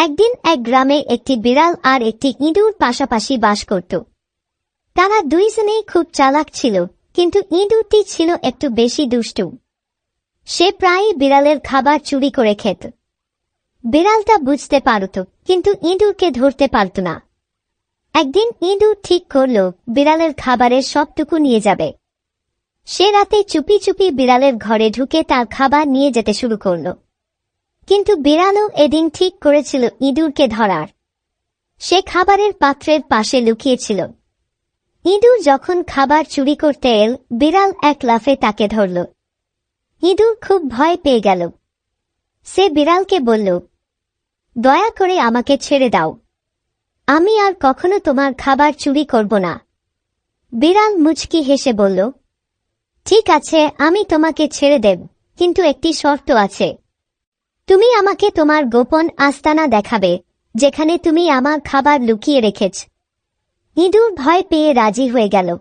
একদিন এক গ্রামে একটি বিড়াল আর একটি ইঁদুর পাশাপাশি বাস করত। তারা দুইজনেই খুব চালাক ছিল, কিন্তু ইঁদুরটি ছিল একটু বেশি দুষ্টু। সে প্রায়ই বিড়ালের খাবার চুরি করে খেত। বিড়ালটা বুঝতে পারত, কিন্তু ইঁদুরকে ধরতে পারত না। একদিন ইঁদুর ঠিক করল, বিড়ালের খাবারের সবটুকু নিয়ে যাবে। সে রাতে চুপি চুপি বিড়ালের ঘরে ঢুকে তার খাবার নিয়ে যেতে শুরু করল। কিন্তু বিড়ালও এদিন ঠিক করেছিল ইঁদুরকে ধরার। সে খাবারের পাত্রের পাশে লুকিয়েছিল। ইঁদুর যখন খাবার চুরি করতে এল, বিড়াল এক লাফে তাকে ধরল। ইঁদুর খুব ভয় পেয়ে গেল। সে বিড়ালকে বলল, দয়া করে আমাকে ছেড়ে দাও। আমি আর কখনো তোমার খাবার চুরি করব না। বিড়াল মুচকি হেসে বলল, ঠিক আছে, আমি তোমাকে ছেড়ে দেব, কিন্তু একটি শর্ত আছে। তুমি আমাকে তোমার গোপন আস্তানা দেখাবে, যেখানে তুমি আমার খাবার লুকিয়ে রেখেছ। ইঁদুর ভয় পেয়ে রাজি হয়ে গেল।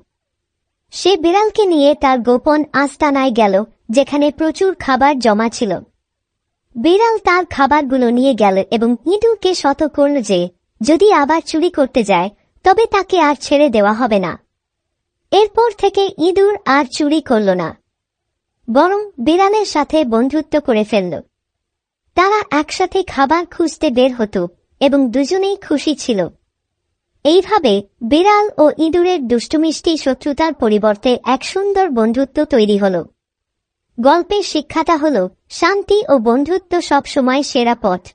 সে বিড়ালকে নিয়ে তার গোপন আস্তানায় গেল, যেখানে প্রচুর খাবার জমা ছিল। বিড়াল তার খাবারগুলো নিয়ে গেল এবং ইঁদুরকে শত করল যে, যদি আবার চুরি করতে যায়, তবে তাকে আর ছেড়ে দেওয়া হবে না। এরপর থেকে ইঁদুর আর চুরি করল না। বরং বিড়ালের সাথে বন্ধুত্ব করে ফেলল। তারা একসাথে খাবার খুঁজতে বের হতো এবং দুজনেই খুশি ছিল। এইভাবে বিড়াল ও ইঁদুরের দুষ্টমিষ্টি শত্রুতার পরিবর্তে এক সুন্দর বন্ধুত্ব তৈরি হল। গল্পের শিক্ষাটা হল, শান্তি ও বন্ধুত্ব সবসময় সেরা পথ।